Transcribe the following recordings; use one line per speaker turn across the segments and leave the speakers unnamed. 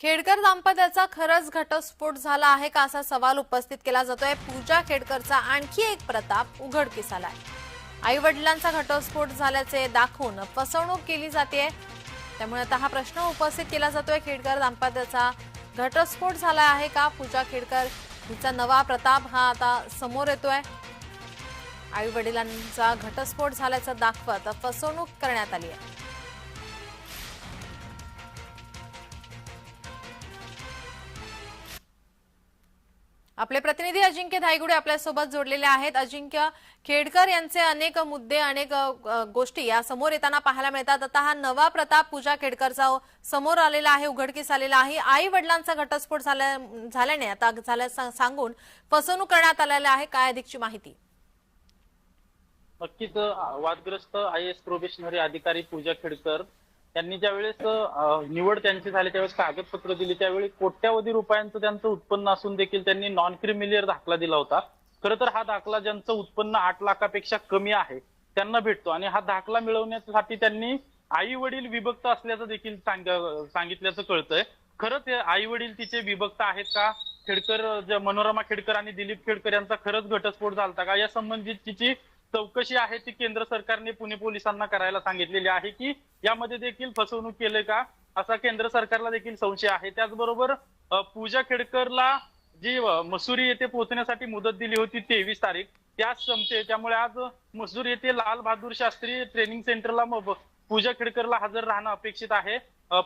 खेडकर दाम्पत्याचा खरंच घटस्फोट झाला आहे का असा सवाल उपस्थित केला जातोय. पूजा खेडकरचा आणखी एक प्रताप उघडकीस आलाय आई वडिलांचा घटस्फोट झाल्याचे दाखवून फसवणूक केली जाते त्यामुळे आता हा प्रश्न उपस्थित केला जातोय. खेडकर दाम्पत्याचा घटस्फोट झाला आहे का? पूजा खेडकर हिचा नवा प्रताप हा आता समोर येतोय. आई वडिलांचा घटस्फोट झाल्याचं दाखवत फसवणूक करण्यात आली आहे. आपले प्रतिनिधी अजिंक्य धायगुडे आपल्यासोबत जोडलेले आहेत. अजिंक्य खेडकर यांचे अनेक मुद्दे अनेक गोष्टी या समोर येताना पाहायला मिळतात. आता हा नवा प्रताप पूजा खेडकरचा समोर आलेला आहे उघडकीस आलेला आहे. आई वडिलांचा घटस्फोट झाल्या झाल्याने आता झाल्या सांगून फसवणूक करण्यात आलेला आहे. काय अधिकची माहिती?
नक्कीच वादग्रस्त आय एस प्रोबेशनरी अधिकारी पूजा खेडकर त्यांनी ज्यावेळेस निवड त्यांची झाली त्यावेळेस कागदपत्र दिली त्यावेळी कोट्यावधी रुपयांचं त्यांचं उत्पन्न असून देखील त्यांनी नॉन क्रिमिलियर दाखला दिला होता. खरं तर हा दाखला ज्यांचं उत्पन्न आठ लाखापेक्षा कमी आहे त्यांना भेटतो. आणि हा दाखला मिळवण्यासाठी त्यांनी आई वडील विभक्त असल्याचं देखील सांगितल्याचं कळतंय. खरंच आई वडील तिचे विभक्त आहेत का? खेडकर मनोरमा खेडकर आणि दिलीप खेडकर यांचा खरंच घटस्फोट झाला का? या संबंधित तिची चौकशी आहे ती केंद्र सरकारने पुणे पोलिसांना करायला सांगितलेली आहे की यामध्ये देखील फसवणूक केलं का असा केंद्र सरकारला देखील संशय आहे. त्याचबरोबर पूजा खेडकरला जी मसुरी येथे पोहोचण्यासाठी मुदत दिली होती तेवीस तारीख त्याच संपते त्यामुळे आज मसूर येथे लाल बहादूर शास्त्री ट्रेनिंग सेंटरला पूजा खेडकरला हजर राहणं अपेक्षित आहे.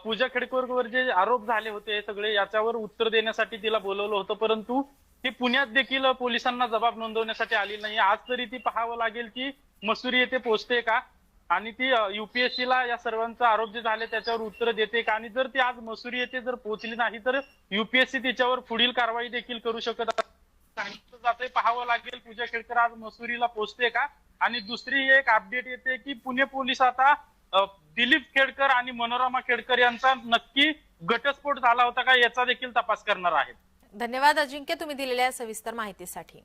पूजा खेडकरवर जे आरोप झाले होते सगळे याच्यावर उत्तर देण्यासाठी तिला बोलवलं होतं परंतु ती पुण्यात देखील पोलिसांना जबाब नोंदवण्यासाठी आली नाही. आज तरी ती पाहावं लागेल की मसुरी येथे पोहोचते का? आणि ती युपीएससी ला या सर्वांचा आरोप जे झाले त्याच्यावर उत्तर देते का? आणि जर ती आज मसुरी येथे जर पोहोचली नाही तर युपीएससी तिच्यावर पुढील कारवाई देखील करू शकत सांगितलं जाते पाहावं लागेल पूजा खेडकर आज मसुरीला पोहोचते का? आणि दुसरी एक अपडेट येते की पुणे पोलीस आता दिलीप खेडकर आणि मनोरमा खेडकर यांचा नक्की घटस्फोट झाला होता का याचा देखील तपास करणार आहेत.
धन्यवाद अजिंक्य तुम्ही दिलेल्या सविस्तर माहितीसाठी.